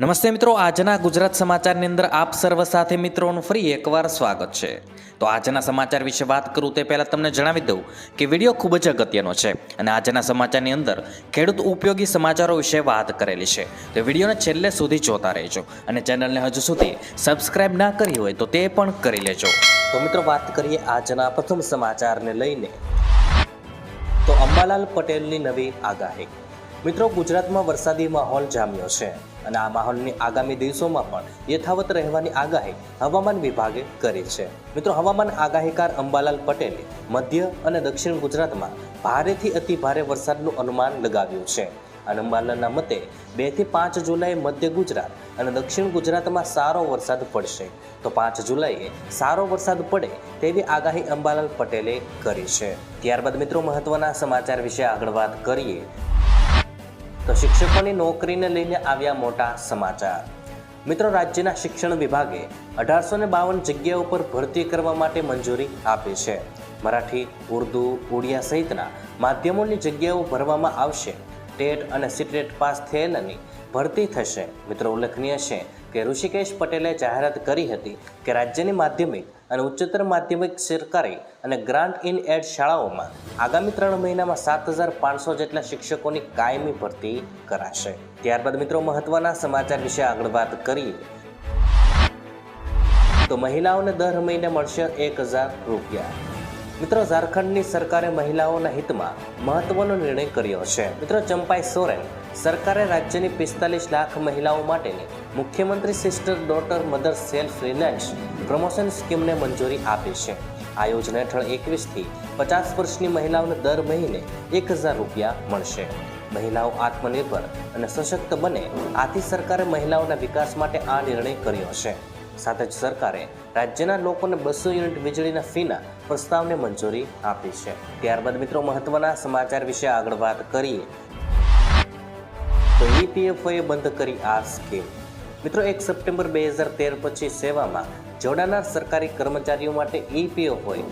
નમસ્તે મિત્રો, આજના ગુજરાત સમાચારની અંદર આપ સર્વ સાથે મિત્રોનું ફરી એકવાર સ્વાગત છે. તો આજના સમાચાર વિશે વાત કરું તે પહેલાં તમને જણાવી દઉં કે વીડિયો ખૂબ જ અગત્યનો છે અને આજના સમાચારની અંદર ખેડૂત ઉપયોગી સમાચારો વિશે વાત કરેલી છે. તો વિડીયોને છેલ્લે સુધી જોતા રહેજો અને ચેનલને હજુ સુધી સબસ્ક્રાઇબ ના કરી હોય તો તે પણ કરી લેજો. તો મિત્રો, વાત કરીએ આજના પ્રથમ સમાચારને લઈને. તો અંબાલાલ પટેલની નવી આગાહી. મિત્રો, ગુજરાતમાં વરસાદી માહોલ જામ્યો છે. અને આ માહોલની આગામી દિવસોમાં પણ યથાવત રહેવાની આગાહી હવામાન વિભાગે કરી છે. મિત્રો, હવામાન આગાહીકાર અંબાલાલ પટેલે મધ્ય અને દક્ષિણ ગુજરાતમાં ભારેથી અતિ ભારે વરસાદનું અનુમાન લગાવ્યું છે. અને અંબાલાલના મતે, બેથી પાંચ જુલાઈ મધ્ય ગુજરાત અને દક્ષિણ ગુજરાતમાં સારો વરસાદ પડશે. તો પાંચ જુલાઈએ સારો વરસાદ પડે તેવી આગાહી અંબાલાલ પટેલે કરી છે. ત્યારબાદ મિત્રો, મહત્વના સમાચાર વિશે આગળ વાત કરીએ. તો શિક્ષકોની નોકરીને લઈને આવ્યા મોટા સમાચાર. મિત્રો, રાજ્યના શિક્ષણ વિભાગે અઢારસો ને બાવન જગ્યાઓ પર ભરતી કરવા માટે મંજૂરી આપી છે. મરાઠી, ઉર્દુ, ઉડિયા સહિતના માધ્યમોની જગ્યાઓ ભરવામાં આવશે. ટેટ અને સીટેટ પાસ થયેલાની ભરતી થશે. મિત્રો, ઉલ્લેખનીય છે કે ઋષિકેશ પટેલે જાહેરાત કરી હતી કે રાજ્યની માધ્યમિક અને ઉચ્ચતર માધ્યમિક સરકારી અને ગ્રાન્ટ ઇન એડ શાળાઓમાં આગામી ત્રણ મહિનામાં સાત હજાર પાંચસો જેટલા શિક્ષકોની કાયમી ભરતી કરાશે. ત્યારબાદ મિત્રો મહત્વના સમાચાર વિશે આગળ વાત કરીએ. તો મહિલાઓને દર મહિને મળશે એક હજાર રૂપિયા. મિત્રો ઝારખંડની સરકારે મહિલાઓના હિતમાં મહત્વનો નિર્ણય કર્યો છે. મિત્રો ચંપાઈ સોરેન સરકારે રાજ્યની પિસ્તાલીસ લાખ મહિલાઓ માટેની મુખ્યમંત્રી sister daughter mother self reliance promotion સ્કીમને મંજૂરી આપી છે. આ યોજના હેઠળ એકવીસથી પચાસ વર્ષની મહિલાઓને દર મહિને એક હજાર રૂપિયા મળશે. મહિલાઓ આત્મનિર્ભર અને સશક્ત બને આથી સરકારે મહિલાઓના વિકાસ માટે આ નિર્ણય કર્યો છે. સાથે જ સરકારે રાજ્યના લોકોને બસો યુનિટ વીજળીના ફીના પ્રસ્તાવને મંજૂરી આપી છે. ત્યારબાદ મિત્રો મહત્વના સમાચાર વિશે આગળ વાત કરીએ. તો ઈપીએફઓએ બંધ કરી આ સ્કીમ. મિત્રો એક સપ્ટેમ્બર બે હજાર તેર પછી સેવામાં જોડાનાર સરકારી કર્મચારીઓ માટે ઈપીએફઓએ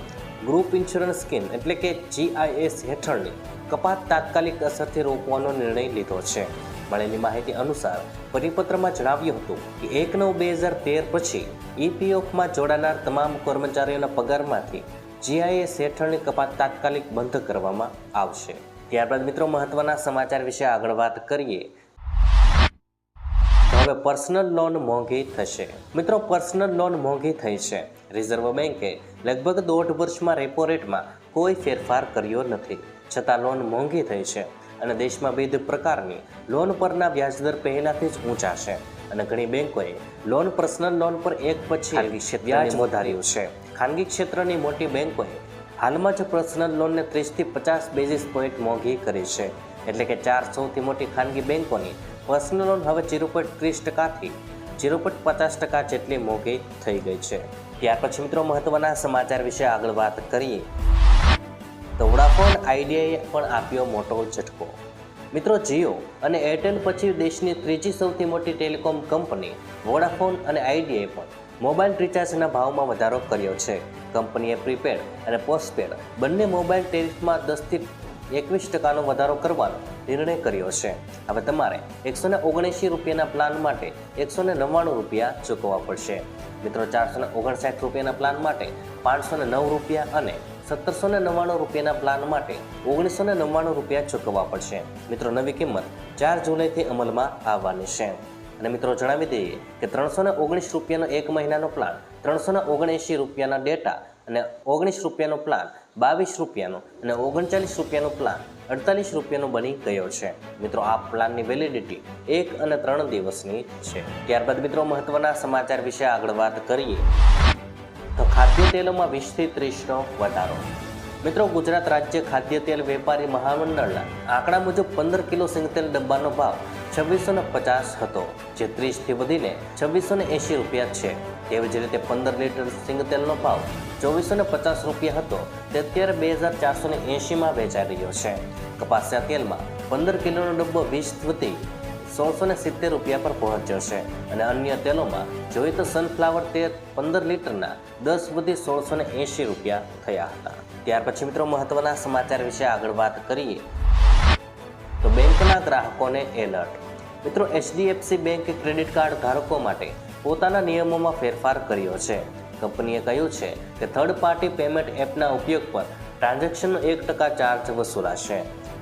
ગ્રુપ ઇન્સ્યોરન્સ સ્કીમ એટલે કે જીઆઈએસ હેઠળની કપાત તાત્કાલિક અસરથી રોકવાનો નિર્ણય લીધો છે. મળેલી માહિતી અનુસાર પરિપત્રમાં જણાવ્યું હતું કે એક નવ બે હજાર તેર પછી ઈપીએફમાં જોડાનાર તમામ કર્મચારીઓના પગારમાંથી જીઆઈએસ હેઠળની કપાત તાત્કાલિક બંધ કરવામાં આવશે. ત્યારબાદ મિત્રો મહત્વના સમાચાર વિશે આગળ વાત કરીએ. હવે પર્સનલ લોન મોંઘી થશે. મિત્રો પર્સનલ લોન મોંઘી થઈ છે. રિઝર્વ બેન્કે લગભગ દોઢ વર્ષમાં રેપો રેટમાં કોઈ ફેરફાર કર્યો નથી. છતાં લોન મોંઘી થઈ છે અને દેશમાં વિવિધ પ્રકારની લોન પરના વ્યાજદર પહેલાથી જ ઊંચા છે. અને ઘણી બેન્કોએ લોન પર્સનલ લોન પર એક પછી વ્યાજ વધાર્યું છે. ખાનગી ક્ષેત્રની મોટી બેન્કોએ હાલમાં જ પર્સનલ લોનને ત્રીસથી પચાસ બેઝિસ પોઈન્ટ મોંઘી કરી છે. એટલે કે ચાર સૌથી મોટી ખાનગી બેંકોની પર્સનલ લોન હવે જીરો પોઈન્ટ ત્રીસ ટકાથી જીરો પોઈન્ટ પચાસ ટકા જેટલી મોંઘી થઈ ગઈ છે. ત્યાર પછી મિત્રો મહત્વના સમાચાર વિશે આગળ વાત કરીએ. તો વોડાફોન આઈડિયાએ પણ આપ્યો મોટો ઝટકો. મિત્રો જીઓ અને એરટેલ પછી દેશની ત્રીજી સૌથી મોટી ટેલિકોમ કંપની વોડાફોન અને આઈડિયાએ પણ મોબાઈલ રિચાર્જના ભાવમાં વધારો કર્યો છે. કંપનીએ પ્રીપેડ અને પોસ્ટપેડ બંને મોબાઈલ ટેરિફમાં દસથી એકવીસ ટકાનો વધારો કરવાનો નિર્ણય કર્યો છે. હવે તમારે એકસો ને ઓગણએંશી રૂપિયાના પ્લાન માટે એકસો ને નવ્વાણું રૂપિયા ચૂકવવા પડશે. મિત્રો, ચારસો ને ઓગણસાઠ રૂપિયાના પ્લાન માટે પાંચસો ને નવ રૂપિયા અને સત્તરસો ને નવ્વાણું રૂપિયાના પ્લાન માટે ઓગણીસો ને નવ્વાણું રૂપિયા ચૂકવવા પડશે. મિત્રો, નવી કિંમત ચાર જુલાઈથી અમલમાં આવવાની છે. અને મિત્રો, જણાવી દઈએ કે ત્રણસો ને ઓગણીસ રૂપિયાનો એક મહિનાનો પ્લાન ત્રણસો ને ઓગણએંશી રૂપિયાના ડેટા અને ઓગણીસ રૂપિયાનો પ્લાન બાવીસ રૂપિયાનો અને ઓગણચાલીસ રૂપિયાનો પ્લાન અડતાલીસ રૂપિયાનો બની ગયો છે. મિત્રો, આ પ્લાનની વેલિડિટી એક અને ત્રણ દિવસની છે. ત્યારબાદ મિત્રો, મહત્વના સમાચાર વિશે આગળ વાત કરીએ. તો ખાદ્ય તેલોમાં વીસથી ત્રીસનો વધારો. મિત્રો, ગુજરાત રાજ્ય ખાદ્ય તેલ વેપારી મહામંડળના આંકડા મુજબ પંદર કિલો સિંગતેલ ડબ્બાનો ભાવ છવ્વીસો ને પચાસ હતો, જે ત્રીસથી વધીને છવ્વીસો ને એંશી રૂપિયા છે. તેવી જ રીતે પંદર લીટર સિંગતેલનો ભાવ ચોવીસો ને પચાસ રૂપિયા હતો, તે અત્યારે બે હજાર ચારસો ને એંશીમાં વેચાઈ રહ્યો છે. કપાસિયા તેલમાં પંદર કિલોનો ડબ્બો વીસ વધી સોળસો ને સિત્તેર રૂપિયા પર પહોંચ્યો છે અને અન્ય તેલોમાં જોઈએ તો સનફ્લાવર તેલ પંદર લીટરના દસ વધી સોળસો ને એંશી રૂપિયા થયા હતા. ત્યાર પછી મિત્રો મહત્વના સમાચાર વિશે આગળ વાત કરીએ. તો બેંકના ગ્રાહકોને એલર્ટ મિત્રો એચડીએફસી બેંકે ક્રેડિટ કાર્ડ ધારકો માટે પોતાના નિયમોમાં ફેરફાર કર્યો છે. કંપનીએ કહ્યું છે કે થર્ડ પાર્ટી પેમેન્ટ એપના ઉપયોગ પર ટ્રાન્ઝેક્શનનો એક ટકા ચાર્જ વસૂલાશે.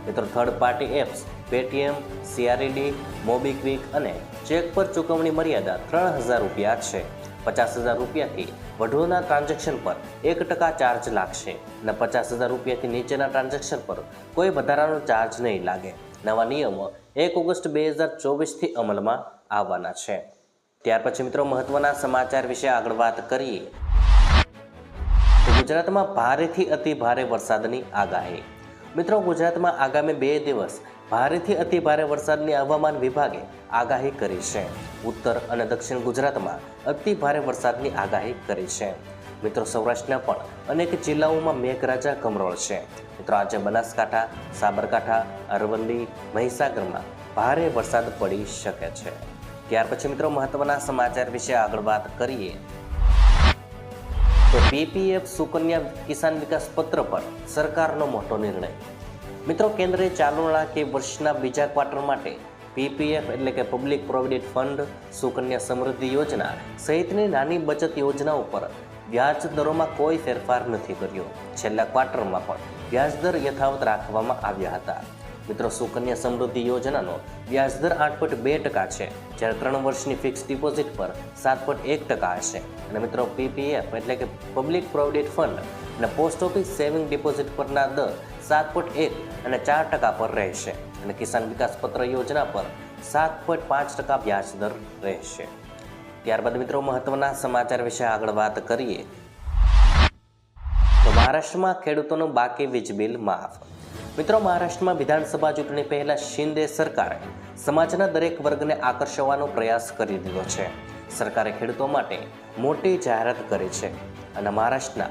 મિત્રો third party apps Paytm CRED MobiKwik અને ચેક પર ચૂકવણી મર્યાદા ત્રણ હજાર રૂપિયા છે. પચાસ હજાર રૂપિયાથી વધુના ટ્રાન્ઝેક્શન પર એક ટકા ચાર્જ લાગશે. અને પચાસ હજાર રૂપિયાથી નીચેના ટ્રાન્ઝેક્શન પર કોઈ વધારાનો ચાર્જ નહીં લાગે. નવા નિયમો એક ઓગસ્ટ બે હજાર ચોવીસથી અમલમાં આવવાના છે. ત્યાર પછી મિત્રો મહત્વના સમાચાર વિશે આગળ વાત કરીએ. ગુજરાતમાં ભારેથી અતિ ભારે વરસાદની આગાહી. મિત્રો ગુજરાતમાં આગામી બે દિવસ ભારેથી અતિ ભારે વરસાદની હવામાન વિભાગે આગાહી કરી છે. ઉત્તર અને દક્ષિણ ગુજરાતમાં અતિ ભારે વરસાદની આગાહી કરી છે. મિત્રો સૌરાષ્ટ્રના પણ અનેક જિલ્લાઓમાં મેઘરાજા કમરોળ છે. મિત્રો, આજે બનાસકાંઠા, સાબરકાંઠા, અરવલ્લી, મહીસાગરમાં ભારે વરસાદ પડી શકે છે. ત્યાર પછી મિત્રો, મહત્વના સમાચાર વિશે આગળ વાત કરીએ. તો પીપીએફ સુકન્યા કિસાન વિકાસ પત્ર પર સરકારનો મોટો નિર્ણય. મિત્રો, કેન્દ્રે ચાલુ નાણાકીય વર્ષના બીજા ક્વાર્ટર માટે પીપીએફ એટલે કે પબ્લિક પ્રોવિડન્ટ ફંડ, સુકન્યા સમૃદ્ધિ યોજના સહિતની નાની બચત યોજનાઓ પર વ્યાજ દરોમાં કોઈ ફેરફાર નથી કર્યો. છેલ્લા ક્વાર્ટરમાં પણ વ્યાજદર યથાવત રાખવામાં આવ્યા હતા. મિત્રો, સુકન્યા સમૃદ્ધિ યોજનાનો વ્યાજદર આઠ પોઈન્ટ બે ટકા છે, જ્યારે ત્રણ વર્ષની ફિક્સ ડિપોઝિટ પર સાત પોઈન્ટ એક ટકા હશે. અને મિત્રો, પીપીએફ એટલે કે પબ્લિક પ્રોવિડન્ટ ફંડ અને પોસ્ટ ઓફિસ સેવિંગ ડિપોઝિટ પરના દર સાત પોઈન્ટ એક અને ચાર ટકા પર રહેશે. અને કિસાન વિકાસ પત્ર યોજના પર સાત પોઈન્ટ પાંચ ટકા વ્યાજ દર રહેશે. ત્યારબાદ મિત્રો મહત્વના સમાચાર વિશે આગળ વાત કરીએ. તો મહારાષ્ટ્રમાં ખેડૂતોનું બાકી વીજ બિલ માફ. મિત્રો મહારાષ્ટ્રમાં વિધાનસભા ચૂંટણી પહેલા શિંદે સરકારે સમાજના દરેક વર્ગને આકર્ષવાનો પ્રયાસ કરી દીધો છે. સરકારે ખેડૂતો માટે મોટી જાહેરાત કરી છે અને મહારાષ્ટ્રના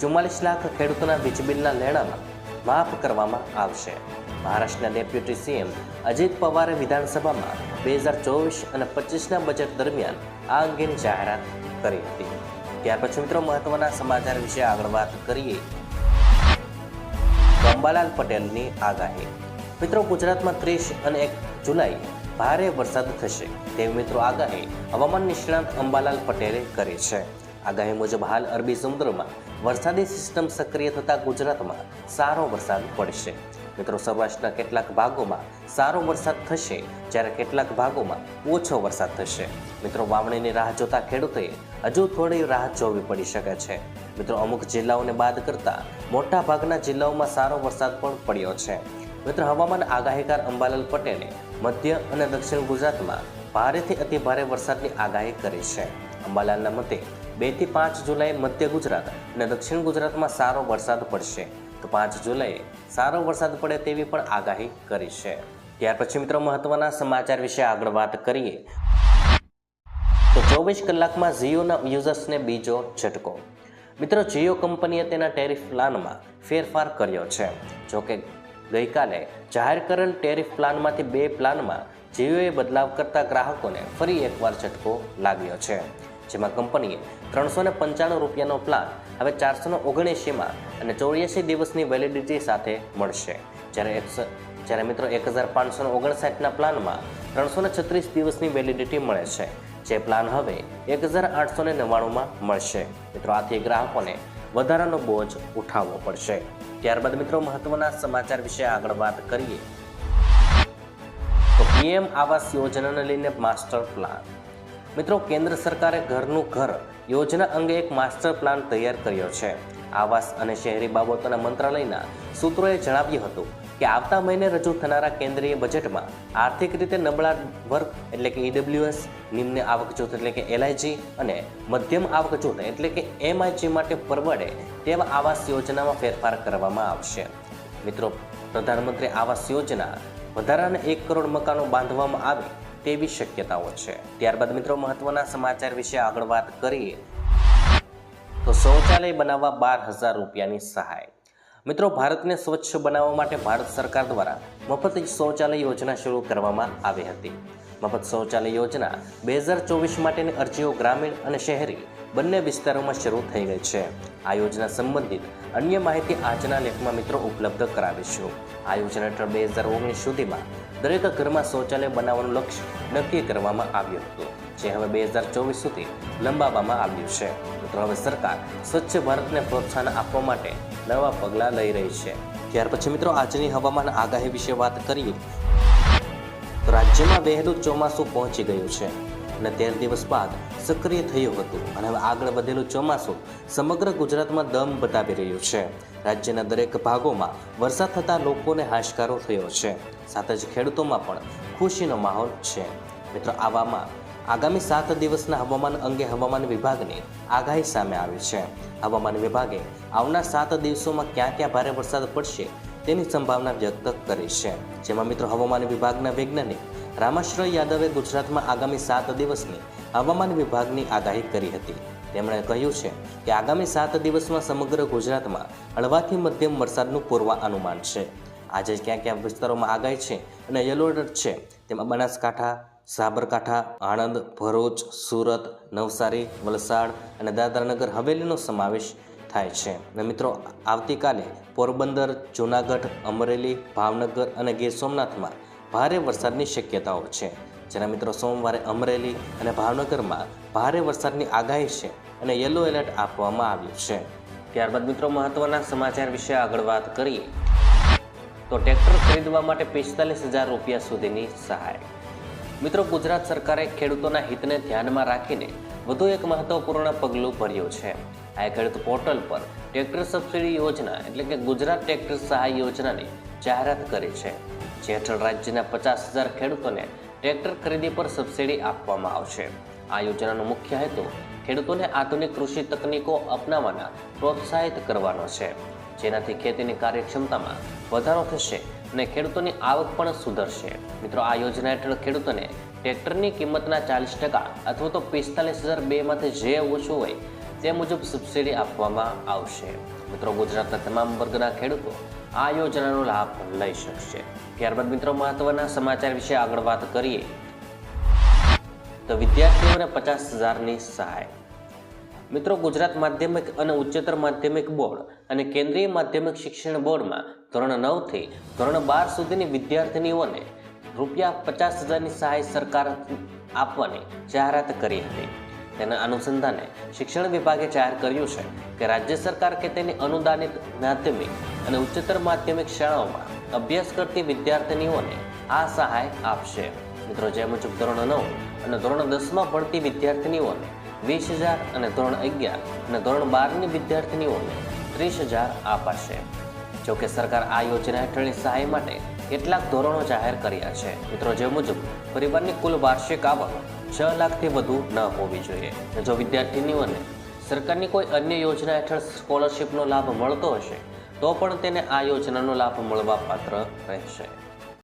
ચુમ્માલીસ લાખ ખેડૂતોના વીજ બિલના લેણામાં માફ કરવામાં આવશે. મહારાષ્ટ્રના ડેપ્યુટી સીએમ અજીત પવારે વિધાનસભામાં બે હજાર ચોવીસ અને પચીસના બજેટ દરમિયાન આ અંગેની જાહેરાત કરી હતી. ત્યાર પછી મિત્રો મહત્વના સમાચાર વિશે આગળ વાત કરીએ. અંબાલાલ પટેલની આગાહી. મિત્રો ગુજરાતમાં ત્રીસ અને એક જુલાઈ ભારે વરસાદ થશે. તેવી મિત્રો આગાહી હવામાન નિષ્ણાંત અંબાલાલ પટેલે કરી છે. આગાહી મુજબ હાલ અરબી સમુદ્રમાં વરસાદી સિસ્ટમ સક્રિય થતાં ગુજરાતમાં સારો વરસાદ પડશે. મિત્રો સૌરાષ્ટ્રના કેટલાક ભાગોમાં સારો વરસાદ થશે, જ્યારે કેટલાક ભાગોમાં ઓછો વરસાદ થશે. મિત્રો, વાવણીની રાહ જોતા ખેડૂતોએ હજુ થોડી રાહ જોવી પડી શકે છે. મિત્રો, અમુક જિલ્લાઓને બાદ કરતા મોટા ભાગના જિલ્લાઓમાં સારો વરસાદ પણ પડ્યો છે. મિત્રો, હવામાન આગાહીકાર અંબાલાલ પટેલે મધ્ય અને દક્ષિણ ગુજરાતમાં ભારેથી અતિ ભારે વરસાદની આગાહી કરી છે. અંબાલાલના મતે બેથી પાંચ જુલાઈ મધ્ય ગુજરાત અને દક્ષિણ ગુજરાતમાં સારો વરસાદ પડશે. તો પાંચ જુલાઈએ સારો વરસાદ પડે તેવી પણ આગાહી કરી છે. ત્યાર પછી મિત્રો મહત્વના સમાચાર વિશે આગળ વાત કરીએ. તો ચોવીસ કલાકમાં જીઓના યુઝર્સને બીજો ઝટકો. મિત્રો, જીઓ કંપનીએ તેના ટેરિફ પ્લાનમાં ફેરફાર કર્યો છે. જોકે ગઈકાલે જાહેર કરેલ ટેરિફ પ્લાનમાંથી બે પ્લાનમાં જીઓએ બદલાવ કરતા ગ્રાહકોને ફરી એકવાર ઝટકો લાગ્યો છે. જેમાં કંપનીએ ત્રણસો પંચાણું રૂપિયાનો પ્લાન હવે ચારસોને ઓગણએંશીમાં અને ચોર્યાસી દિવસની વેલિડિટી સાથે મળશે. જ્યારે એકસો જ્યારે મિત્રો એક હજાર પાંચસો ઓગણસાઠના પ્લાનમાં ત્રણસોને છત્રીસ દિવસની વેલિડિટી મળે છે. જે પ્લાન હવે એક હજાર આઠસોને નવ્વાણુંમાં મળશે. મિત્રો, આથી ગ્રાહકોને વધારાનો બોજ ઉઠાવવો પડશે. ત્યારબાદ મિત્રો, મહત્વના સમાચાર વિશે આગળ વાત કરીએ. તો પીએમ આવાસ યોજનાને લઈને માસ્ટર પ્લાન. મિત્રો, કેન્દ્ર સરકારે ઘરનું ઘર યોજના અંગે એક માસ્ટર પ્લાન તૈયાર કર્યો છે. આવાસ અને શહેરી બાબતોના મંત્રાલયના સૂત્રોએ જણાવ્યું હતું કે આવતા મહિને રજૂ થનારા કેન્દ્રીય બજેટમાં આર્થિક રીતે નબળા વર્ગ એટલે કે ઈડબ્લ્યુએસ નિમ્ન આવક જૂથ એટલે કે એલઆઈજી અને મધ્યમ આવક જૂથ એટલે કે એમઆઈજી માટે પરવડે તેવા આવાસ યોજનામાં ફેરફાર કરવામાં આવશે. મિત્રો, પ્રધાનમંત્રી આવાસ યોજના વધારાના એક કરોડ મકાનો બાંધવામાં આવે તેવી શક્યતાઓ છે. ત્યારબાદ મિત્રો મહત્વના સમાચાર વિશે આગળ વાત કરીએ. તો શૌચાલય બનાવવા બાર હજાર રૂપિયાની સહાય. મિત્રો ભારતને સ્વચ્છ બનાવવા માટે ભારત સરકાર દ્વારા મફત શૌચાલય યોજના શરૂ કરવામાં આવી હતી. મફત શૌચાલય યોજના બે હજાર ચોવીસ માટેની અરજીઓ ગ્રામીણ અને શહેરી બંને વિસ્તારોમાં શરૂ થઈ ગઈ છે. આ યોજના સંબંધિત અન્ય માહિતી આજના લેખમાં મિત્રો ઉપલબ્ધ કરાવીશું. આ યોજના હેઠળ બે હજાર ઓગણીસ સુધીમાં દરેક ઘરમાં શૌચાલય બનાવવાનું લક્ષ્ય નક્કી કરવામાં આવ્યું હતું, જે હવે બે હજાર ચોવીસ સુધી લંબાવવામાં આવ્યું છે. મિત્રો, હવે સરકાર સ્વચ્છ ભારતને પ્રોત્સાહન આપવા માટે નવા પગલાં લઈ રહી છે. ત્યાર પછી મિત્રો, આજની હવામાન આગાહી વિશે વાત કરીએ રાજ્યમાં વહેલું ચોમાસું પહોંચી ગયું છે અને તેર દિવસ બાદ સક્રિય થયું હતું અને હવે આગળ વધેલું ચોમાસું સમગ્ર ગુજરાતમાં દમ બતાવી રહ્યું છે. રાજ્યના દરેક ભાગોમાં વરસાદ થતાં લોકોને હાશકારો થયો છે. સાથે જ ખેડૂતોમાં પણ ખુશીનો માહોલ છે. મિત્રો, આવામાં આગામી સાત દિવસના હવામાન અંગે હવામાન વિભાગની આગાહી સામે આવી છે. હવામાન વિભાગે આવનાર સાત દિવસોમાં ક્યાં ક્યાં ભારે વરસાદ પડશે તેની સંભાવના વ્યક્ત કરી છે. જેમાં મિત્રો હવામાન વિભાગના વૈજ્ઞાનિક રામાશ્રય યાદવે ગુજરાતમાં આગામી સાત દિવસની હવામાન વિભાગની આગાહી કરી હતી. તેમણે કહ્યું છે કે આગામી સાત દિવસમાં સમગ્ર ગુજરાતમાં હળવાથી મધ્યમ વરસાદનું પૂર્વ અનુમાન છે. આજે ક્યાં ક્યાં વિસ્તારોમાં આગાહી છે અને યલો એલર્ટ છે તેમાં બનાસકાંઠા, સાબરકાંઠા, આણંદ, ભરૂચ, સુરત, નવસારી, વલસાડ અને દાદરાનગર હવેલીનો સમાવેશ થાય છે. અને મિત્રો, આવતીકાલે પોરબંદર, જૂનાગઢ, અમરેલી, ભાવનગર અને ગીર સોમનાથમાં ભારે વરસાદની શક્યતાઓ છે. જેના મિત્રો, સોમવારે અમરેલી અને ભાવનગરમાં ભારે વરસાદની આગાહી છે અને યલો એલર્ટ આપવામાં આવ્યું છે. ત્યારબાદ મિત્રો, મહત્વના સમાચાર વિશે આગળ વાત કરીએ. તો ટ્રેક્ટર ખરીદવા માટે પિસ્તાલીસ હજાર રૂપિયા સુધીની સહાય. મિત્રો, ગુજરાત સરકારે ખેડૂતોના હિતને ધ્યાનમાં રાખીને વધુ એક મહત્વપૂર્ણ પગલું ભર્યું છે. આ ખેડૂત પોર્ટલ પર ટ્રેક્ટર સબસિડી યોજના એટલે કે ગુજરાત ટ્રેક્ટર સહાય યોજનાની જાહેરાત કરી છે. જે હેઠળ રાજ્યના પચાસ હજાર ખેડૂતોને ટ્રેક્ટર ખરીદી પર સબસિડી આપવામાં આવશે. આ યોજનાનો મુખ્ય હેતુ ખેડૂતોને આધુનિક કૃષિ તકનીકો અપનાવવાના પ્રોત્સાહિત કરવાનો છે. જેનાથી ખેતીની કાર્યક્ષમતામાં વધારો થશે અને ખેડૂતોની આવક પણ સુધરશે. મિત્રો, આ યોજના હેઠળ ખેડૂતોને ટ્રેક્ટરની કિંમતના ચાલીસ ટકા અથવા તો પિસ્તાલીસ હજાર બેમાંથી જે ઓછું હોય તે મુજબ સબસિડી આપવામાં આવશે. મિત્રો, ગુજરાતના તમામ વર્ગના ખેડૂતો આ યોજનાનો લાભ લઈ શકશે. ત્યારબાદ મિત્રો, મહત્વના સમાચાર વિશે આગળ વાત કરીએ. તો વિદ્યાર્થીઓને પચાસ હજારની સહાય. મિત્રો, ગુજરાત માધ્યમિક અને ઉચ્ચતર માધ્યમિક બોર્ડ અને કેન્દ્રીય માધ્યમિક શિક્ષણ બોર્ડમાં ધોરણ નવથી ધોરણ બાર સુધીની વિદ્યાર્થીનીઓને રૂપિયા પચાસ હજારની સહાય સરકાર આપવાની જાહેરાત કરી હતી. તેના અનુસંધાને શિક્ષણ વિભાગે જાહેર કર્યું છે કે રાજ્ય સરકાર કે તેની અનુદાનિત માધ્યમિક અને ઉચ્ચતર માધ્યમિક શાળાઓમાં અભ્યાસ કરતી વિદ્યાર્થીનીઓને આ સહાય આપશે. મિત્રો, જે મુજબ ધોરણ નવ અને ધોરણ દસમાં ભણતી વિદ્યાર્થિનીઓને વીસ હજાર અને ધોરણ અગિયાર અને ધોરણ બારની વિદ્યાર્થીનીઓને ત્રીસ હજાર અપાશે જોકે સરકાર આ યોજના હેઠળની સહાય માટે કેટલાક ધોરણો જાહેર કર્યા છે. મિત્રો, જે મુજબ, પરિવારની કુલ વાર્ષિક આવક છ લાખથી વધુ ન હોવી જોઈએ. જો વિદ્યાર્થીનીઓને સરકારની કોઈ અન્ય યોજના હેઠળ સ્કોલરશિપનો લાભ મળતો હશે, તો પણ તેને આ યોજનાનો લાભ મળવા પાત્ર રહેશે.